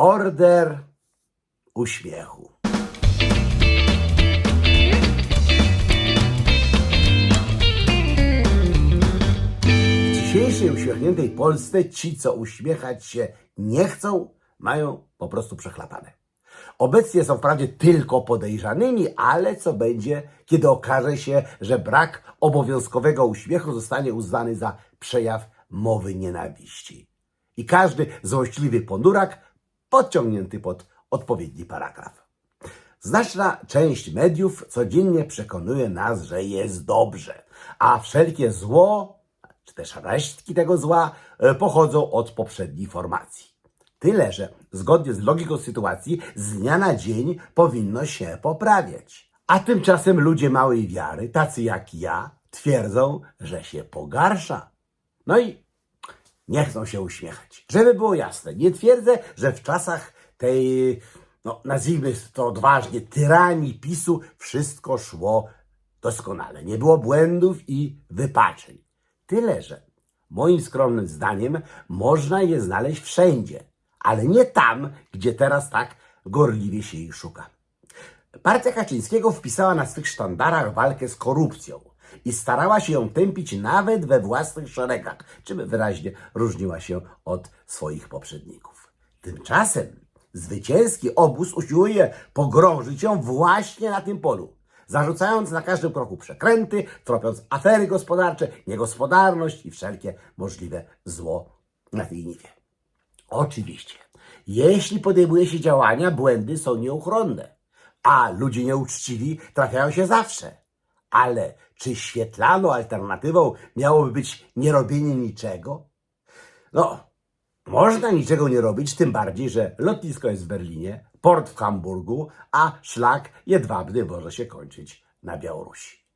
Order uśmiechu. W dzisiejszej uśmiechniętej Polsce ci, co uśmiechać się nie chcą, mają po prostu przechlapane. Obecnie są wprawdzie tylko podejrzanymi, ale co będzie, kiedy okaże się, że brak obowiązkowego uśmiechu zostanie uznany za przejaw mowy nienawiści. I każdy złośliwy pondurak podciągnięty pod odpowiedni paragraf. Znaczna część mediów codziennie przekonuje nas, że jest dobrze, a wszelkie zło, czy też resztki tego zła, e, pochodzą od poprzedniej formacji. Tyle, że zgodnie z logiką sytuacji z dnia na dzień powinno się poprawiać. A tymczasem ludzie małej wiary, tacy jak ja, twierdzą, że się pogarsza. No i nie chcą się uśmiechać. Żeby było jasne, nie twierdzę, że w czasach tej, no nazwijmy to odważnie, tyranii PiSu wszystko szło doskonale. Nie było błędów i wypaczeń. Tyle, że moim skromnym zdaniem można je znaleźć wszędzie, ale nie tam, gdzie teraz tak gorliwie się ich szuka. Partia Kaczyńskiego wpisała na swych sztandarach walkę z korupcją i starała się ją tępić nawet we własnych szeregach, czym wyraźnie różniła się od swoich poprzedników. Tymczasem zwycięski obóz usiłuje pogrążyć ją właśnie na tym polu, zarzucając na każdym kroku przekręty, tropiąc afery gospodarcze, niegospodarność i wszelkie możliwe zło na tej niwie. Oczywiście, jeśli podejmuje się działania, błędy są nieuchronne, a ludzie nieuczciwi trafiają się zawsze. Ale czy świetlaną alternatywą miałoby być nierobienie niczego? No, można niczego nie robić, tym bardziej, że lotnisko jest w Berlinie, port w Hamburgu, a szlak jedwabny może się kończyć na Białorusi.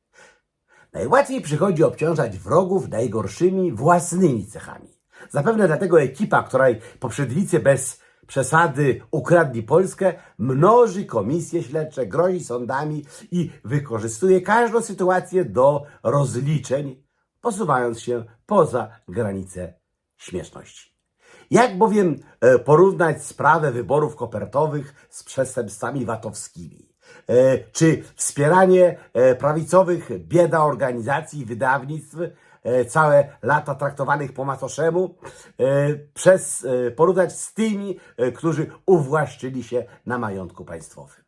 Najłatwiej przychodzi obciążać wrogów najgorszymi własnymi cechami. Zapewne dlatego ekipa, której poprzednicy bez przesady ukradli Polskę, mnoży komisje śledcze, grozi sądami i wykorzystuje każdą sytuację do rozliczeń, posuwając się poza granice śmieszności. Jak bowiem e, porównać sprawę wyborów kopertowych z przestępstwami VAT-owskimi? E, Czy wspieranie e, prawicowych bieda organizacji i wydawnictw, całe lata traktowanych po macoszemu, e, przez, e, porównać z tymi, e, którzy uwłaszczyli się na majątku państwowym?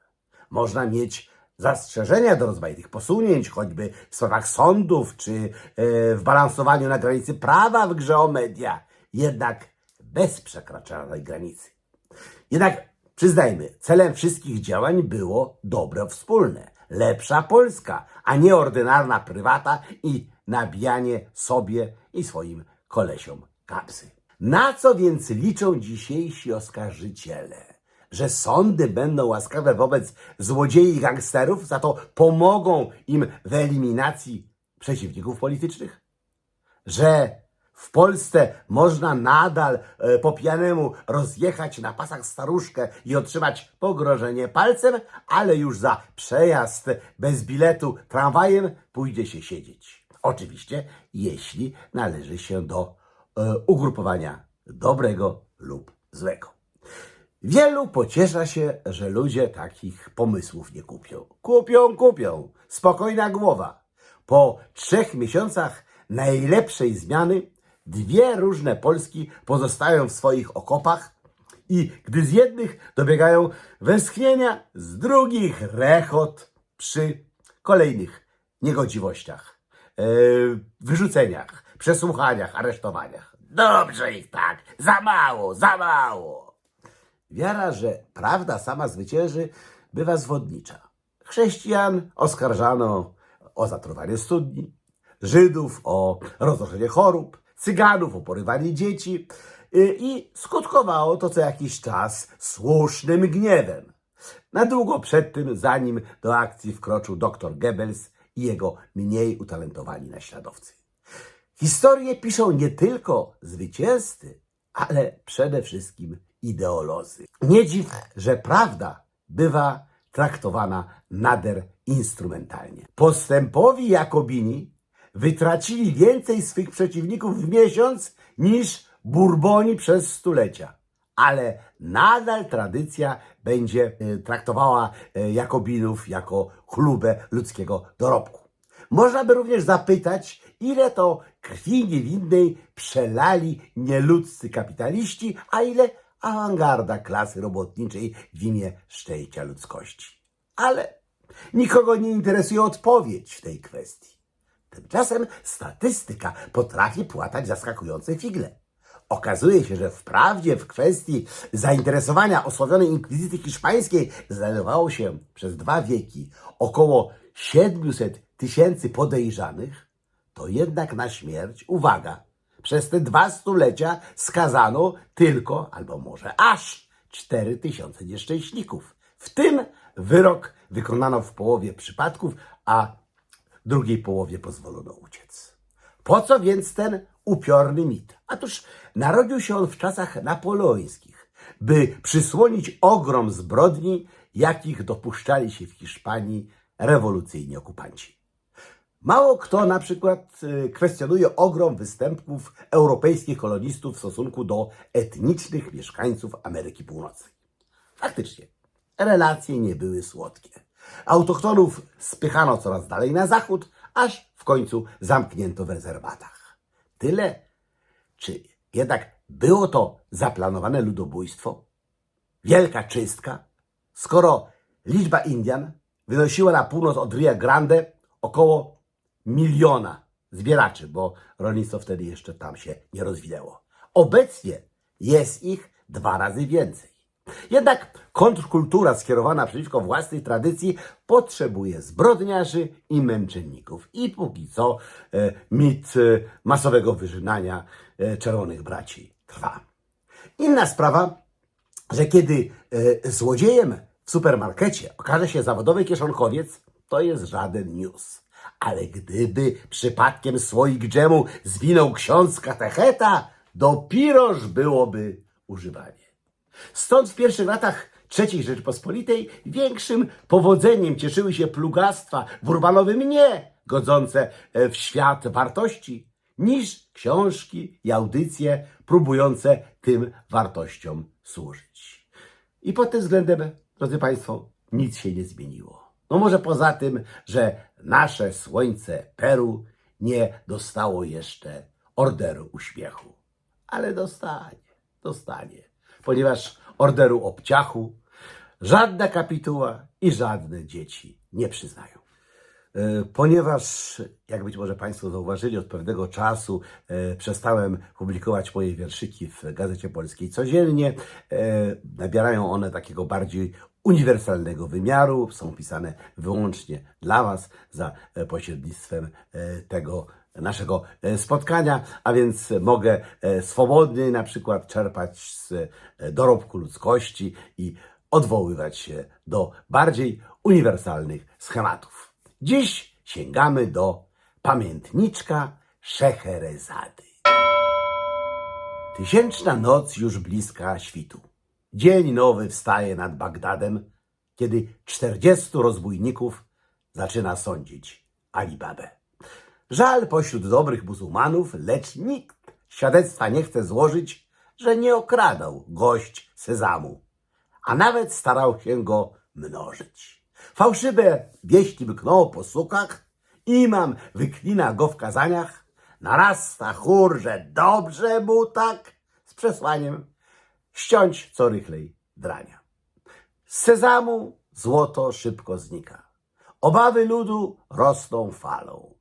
Można mieć zastrzeżenia do rozmaitych posunięć, choćby w sprawach sądów, czy e, w balansowaniu na granicy prawa w grze o media. Jednak bez przekraczania tej granicy. Jednak przyznajmy, celem wszystkich działań było dobro wspólne, lepsza Polska, a nie ordynarna prywata i nabijanie sobie i swoim kolesiom kapsy. Na co więc liczą dzisiejsi oskarżyciele? Że sądy będą łaskawe wobec złodziei i gangsterów, za to pomogą im w eliminacji przeciwników politycznych? że w Polsce można nadal e, po pijanemu rozjechać na pasach staruszkę i otrzymać pogrożenie palcem, ale już za przejazd bez biletu tramwajem pójdzie się siedzieć. Oczywiście, jeśli należy się do e, ugrupowania dobrego lub złego. Wielu pociesza się, że ludzie takich pomysłów nie kupią. Kupią, kupią. Spokojna głowa. Po trzech miesiącach najlepszej zmiany dwie różne Polski pozostają w swoich okopach i gdy z jednych dobiegają westchnienia, z drugich rechot przy kolejnych niegodziwościach, wyrzuceniach, przesłuchaniach, aresztowaniach. Dobrze ich tak, za mało, za mało. Wiara, że prawda sama zwycięży, bywa zwodnicza. Chrześcijan oskarżano o zatruwanie studni, Żydów o roznoszenie chorób, Cyganów o porywanie dzieci y, i skutkowało to co jakiś czas słusznym gniewem. Na długo przed tym, zanim do akcji wkroczył dr Goebbels i jego mniej utalentowani naśladowcy. Historię piszą nie tylko zwycięzcy, ale przede wszystkim ideolodzy. Nie dziw, że prawda bywa traktowana nader instrumentalnie. Postępowi Jakobini wytracili więcej swych przeciwników w miesiąc niż Burboni przez stulecia. Ale nadal tradycja będzie e, traktowała e, Jakobinów jako chlubę ludzkiego dorobku. Można by również zapytać, ile to krwi niewinnej przelali nieludzcy kapitaliści, a ile awangarda klasy robotniczej w imię szczęścia ludzkości. Ale nikogo nie interesuje odpowiedź w tej kwestii. Tymczasem statystyka potrafi płatać zaskakujące figle. Okazuje się, że wprawdzie w kwestii zainteresowania osławionej inkwizycji hiszpańskiej znajdowało się przez dwa wieki około 700 tysięcy podejrzanych, to jednak na śmierć, uwaga, przez te dwa stulecia skazano tylko, albo może aż 4 tysiące nieszczęśników. W tym wyrok wykonano w połowie przypadków, a drugiej połowie pozwolono uciec. Po co więc ten upiorny mit? Otóż narodził się on w czasach napoleońskich, by przysłonić ogrom zbrodni, jakich dopuszczali się w Hiszpanii rewolucyjni okupanci. Mało kto na przykład y, kwestionuje ogrom występków europejskich kolonistów w stosunku do etnicznych mieszkańców Ameryki Północnej. Faktycznie, relacje nie były słodkie. Autochtonów spychano coraz dalej na zachód, aż w końcu zamknięto w rezerwatach. Tyle, czy jednak było to zaplanowane ludobójstwo? Wielka czystka? Skoro liczba Indian wynosiła na północ od Rio Grande około miliona zbieraczy, bo rolnictwo wtedy jeszcze tam się nie rozwinęło. Obecnie jest ich dwa razy więcej. Jednak kontrkultura skierowana przeciwko własnej tradycji potrzebuje zbrodniarzy i męczenników. I póki co e, mit e, masowego wyżynania e, czerwonych braci trwa. Inna sprawa, że kiedy e, złodziejem w supermarkecie okaże się zawodowy kieszonkowiec, to jest żaden news. Ale gdyby przypadkiem słoik dżemu zwinął ksiądz katecheta, dopiroż byłoby używanie. Stąd w pierwszych latach III Rzeczypospolitej większym powodzeniem cieszyły się plugastwa w urbanowym nie godzące e, w świat wartości, niż książki i audycje próbujące tym wartościom służyć. I pod tym względem, drodzy Państwo, nic się nie zmieniło. No może poza tym, że nasze słońce Peru nie dostało jeszcze orderu uśmiechu. Ale dostanie, dostanie, ponieważ orderu obciachu żadna kapituła i żadne dzieci nie przyznają. E, Ponieważ, jak być może Państwo zauważyli, od pewnego czasu e, przestałem publikować moje wierszyki w Gazecie Polskiej codziennie, e, nabierają one takiego bardziej uniwersalnego wymiaru, są pisane wyłącznie dla Was za pośrednictwem tego naszego spotkania, a więc mogę swobodnie na przykład czerpać z dorobku ludzkości i odwoływać się do bardziej uniwersalnych schematów. Dziś sięgamy do pamiętniczka Szeherezady. Tysięczna noc już bliska świtu. Dzień nowy wstaje nad Bagdadem, kiedy czterdziestu rozbójników zaczyna sądzić Alibabę. Żal pośród dobrych muzułmanów, lecz nikt świadectwa nie chce złożyć, że nie okradał gość sezamu, a nawet starał się go mnożyć. Fałszywe wieści mkną po sukach, imam wyklina go w kazaniach, narasta chór, że dobrze mu tak, z przesłaniem ściąć co rychlej drania. Z sezamu złoto szybko znika. Obawy ludu rosną falą.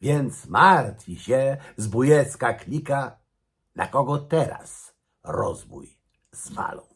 Więc martwi się zbójecka klika, na kogo teraz rozbój zwalą.